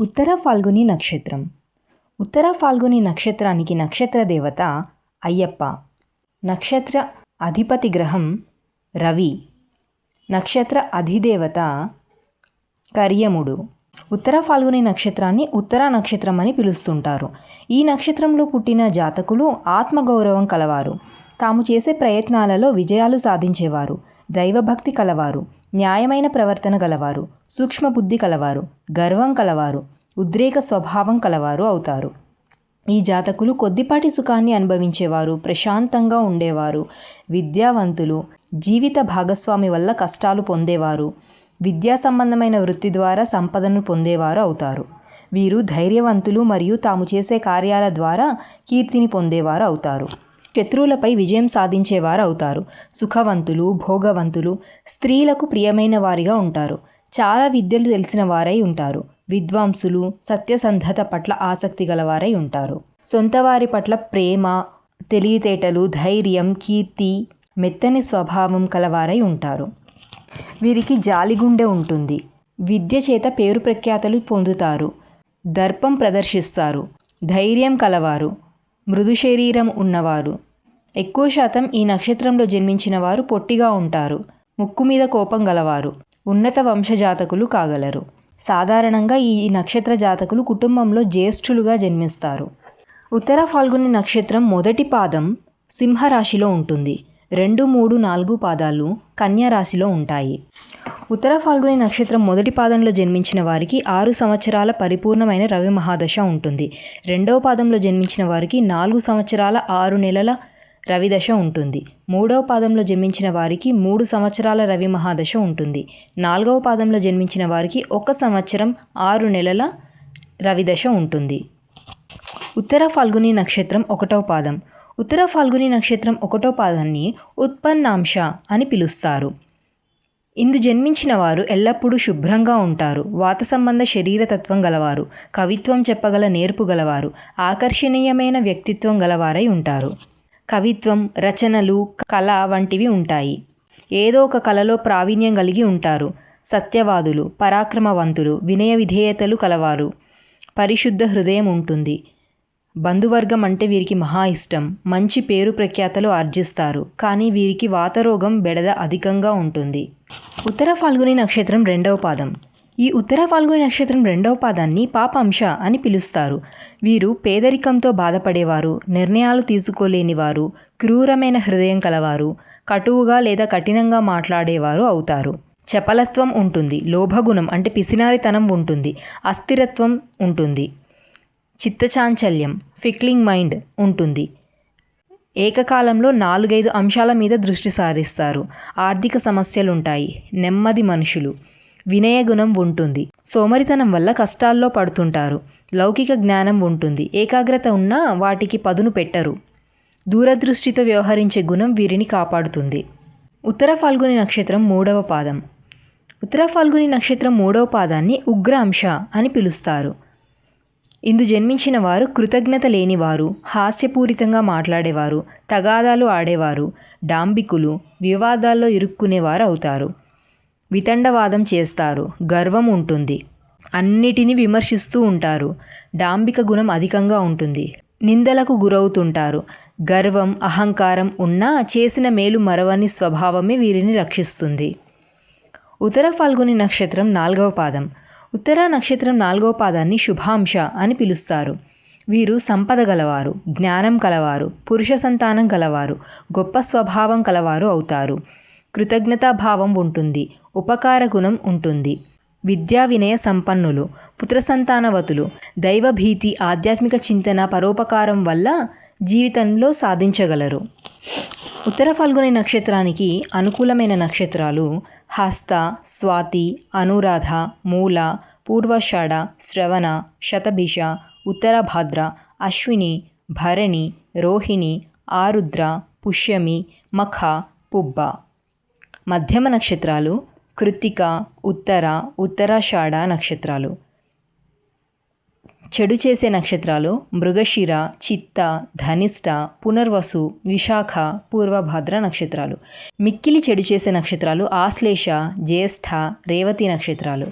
ఉత్తర ఫాల్గుని నక్షత్రం. ఉత్తర ఫాల్గుని నక్షత్రానికి నక్షత్ర దేవత అయ్యప్ప. నక్షత్ర అధిపతి గ్రహం రవి. నక్షత్ర అధిదేవత కర్యముడు. ఉత్తర ఫాల్గుని నక్షత్రాన్ని ఉత్తర నక్షత్రం అని పిలుస్తుంటారు. ఈ నక్షత్రంలో పుట్టిన జాతకులు ఆత్మగౌరవం కలవారు. తాము చేసే ప్రయత్నాలలో విజయాలు సాధించేవారు. దైవభక్తి కలవారు. న్యాయమైన ప్రవర్తన గలవారు సూక్ష్మ బుద్ధి కలవారు గర్వం కలవారు ఉద్రేక స్వభావం కలవారు అవుతారు. ఈ జాతకులు కొద్దిపాటి సుఖాన్ని అనుభవించేవారు ప్రశాంతంగా ఉండేవారు విద్యావంతులు జీవిత భాగస్వామి వల్ల కష్టాలు పొందేవారు విద్యా సంబంధమైన వృత్తి ద్వారా సంపదను పొందేవారు అవుతారు. వీరు ధైర్యవంతులు మరియు తాము చేసే కార్యాల ద్వారా కీర్తిని పొందేవారు అవుతారు. శత్రువులపై విజయం సాధించేవారు అవుతారు. సుఖవంతులు భోగవంతులు స్త్రీలకు ప్రియమైన వారిగా ఉంటారు. చాలా విద్యలు తెలిసిన వారై ఉంటారు. విద్వాంసులు సత్యసంధత పట్ల ఆసక్తి గలవారై ఉంటారు. సొంత వారి పట్ల ప్రేమ తెలివితేటలు ధైర్యం కీర్తి మెత్తని స్వభావం కలవారై ఉంటారు. వీరికి జాలిగుండె ఉంటుంది. విద్య చేత పేరు ప్రఖ్యాతలు పొందుతారు. దర్పం ప్రదర్శిస్తారు. ధైర్యం కలవారు. మృదు శరీరం ఉన్నవారు. ఎక్కువ శాతం ఈ నక్షత్రంలో జన్మించిన వారు పొట్టిగా ఉంటారు. ముక్కు మీద కోపం గలవారు. ఉన్నత వంశజాతకులు కాగలరు. సాధారణంగా ఈ నక్షత్ర జాతకులు కుటుంబంలో జ్యేష్ఠులుగా జన్మిస్తారు. ఉత్తర ఫాల్గుని నక్షత్రం మొదటి పాదం సింహరాశిలో ఉంటుంది. రెండు మూడు నాలుగు పాదాలు కన్యారాశిలో ఉంటాయి. ఉత్తర ఫాల్గుని నక్షత్రం మొదటి పాదంలో జన్మించిన వారికి ఆరు సంవత్సరాల పరిపూర్ణమైన రవి మహాదశ ఉంటుంది. రెండవ పాదంలో జన్మించిన వారికి నాలుగు సంవత్సరాల ఆరు నెలల రవిదశ ఉంటుంది. మూడవ పాదంలో జన్మించిన వారికి మూడు సంవత్సరాల రవి మహాదశ ఉంటుంది. నాలుగవ పాదంలో జన్మించిన వారికి ఒక సంవత్సరం ఆరు నెలల రవిదశ ఉంటుంది. ఉత్తర ఫాల్గుని నక్షత్రం ఒకటవ పాదం. ఉత్తర ఫాల్గుని నక్షత్రం ఒకటో పాదాన్ని ఉత్పన్నాంశ అని పిలుస్తారు. ఇందు జన్మించిన వారు ఎల్లప్పుడూ శుభ్రంగా ఉంటారు. వాత సంబంధ శరీరతత్వం గలవారు కవిత్వం చెప్పగల నేర్పు గలవారు ఆకర్షణీయమైన వ్యక్తిత్వం గలవారై ఉంటారు. కవిత్వం రచనలు కళ వంటివి ఉంటాయి. ఏదో ఒక కళలో ప్రావీణ్యం కలిగి ఉంటారు. సత్యవాదులు పరాక్రమవంతులు వినయ విధేయతలు కలవారు. పరిశుద్ధ హృదయం ఉంటుంది. బంధువర్గం అంటే వీరికి మహా ఇష్టం. మంచి పేరు ప్రఖ్యాతలు ఆర్జిస్తారు. కానీ వీరికి వాతరోగం బెడద అధికంగా ఉంటుంది. ఉత్తర ఫాల్గుని నక్షత్రం రెండవ పాదం. ఈ ఉత్తర ఫాల్గుని నక్షత్రం రెండవ పాదాన్ని పాపాంశ అని పిలుస్తారు. వీరు పేదరికంతో బాధపడేవారు నిర్ణయాలు తీసుకోలేనివారు క్రూరమైన హృదయం కలవారు కటువుగా లేదా కఠినంగా మాట్లాడేవారు అవుతారు. చపలత్వం ఉంటుంది లోభగుణం అంటే పిసినారితనం ఉంటుంది అస్థిరత్వం ఉంటుంది. చిత్తచాంచల్యం ఫిక్లింగ్ మైండ్ ఉంటుంది. ఏకకాలంలో నాలుగైదు అంశాల మీద దృష్టి సారిస్తారు. ఆర్థిక సమస్యలుంటాయి. నెమ్మది మనుషులు. వినయ గుణం ఉంటుంది. సోమరితనం వల్ల కష్టాల్లో పడుతుంటారు. లౌకిక జ్ఞానం ఉంటుంది. ఏకాగ్రత ఉన్నా వాటికి పదును పెట్టరు. దూరదృష్టితో వ్యవహరించే గుణం వీరిని కాపాడుతుంది. ఉత్తర ఫాల్గుని నక్షత్రం మూడవ పాదం. ఉత్తర ఫాల్గుని నక్షత్రం మూడవ పాదాన్ని ఉగ్ర అంశ అని పిలుస్తారు. ఇందు జన్మించిన వారు కృతజ్ఞత లేనివారు హాస్యపూరితంగా మాట్లాడేవారు తగాదాలు ఆడేవారు డాంబికులు వివాదాల్లో ఇరుక్కునేవారు అవుతారు. వితండవాదం చేస్తారు గర్వం ఉంటుంది. అన్నిటినీ విమర్శిస్తూ ఉంటారు. డాంబిక గుణం అధికంగా ఉంటుంది. నిందలకు గురవుతుంటారు. గర్వం అహంకారం ఉన్నా చేసిన మేలు మరవని స్వభావమే వీరిని రక్షిస్తుంది. ఉత్తర ఫాల్గుని నక్షత్రం నాలుగవ పాదం. ఉత్తర నక్షత్రం నాలుగో పాదాన్ని శుభాంశ అని పిలుస్తారు. వీరు సంపద గలవారు జ్ఞానం కలవారు పురుష సంతానం కలవారు గొప్ప స్వభావం కలవారు అవుతారు. కృతజ్ఞతాభావం ఉంటుంది ఉపకార గుణం ఉంటుంది. విద్యా వినయ సంపన్నులు పుత్ర సంతానవతులు దైవభీతి ఆధ్యాత్మిక చింతన పరోపకారం వల్ల జీవితంలో సాధించగలరు. ఉత్తర ఫాల్గుని నక్షత్రానికి అనుకూలమైన నక్షత్రాలు హస్త స్వాతి అనురాధ మూల పూర్వషాఢ శ్రవణ శతభిష ఉత్తరభాద్ర అశ్విని భరణి రోహిణి ఆరుద్ర పుష్యమి మఖ పుబ్బ. మధ్యమ నక్షత్రాలు కృత్తిక ఉత్తర ఉత్తరాషాఢ నక్షత్రాలు. చెడు చేసే నక్షత్రాలు మృగశిర చిత్త ధనిష్ట పునర్వసు విశాఖ పూర్వభద్ర నక్షత్రాలు. మిక్కిలి చెడు చేసే నక్షత్రాలు ఆశ్లేష జ్యేష్ఠ రేవతి నక్షత్రాలు.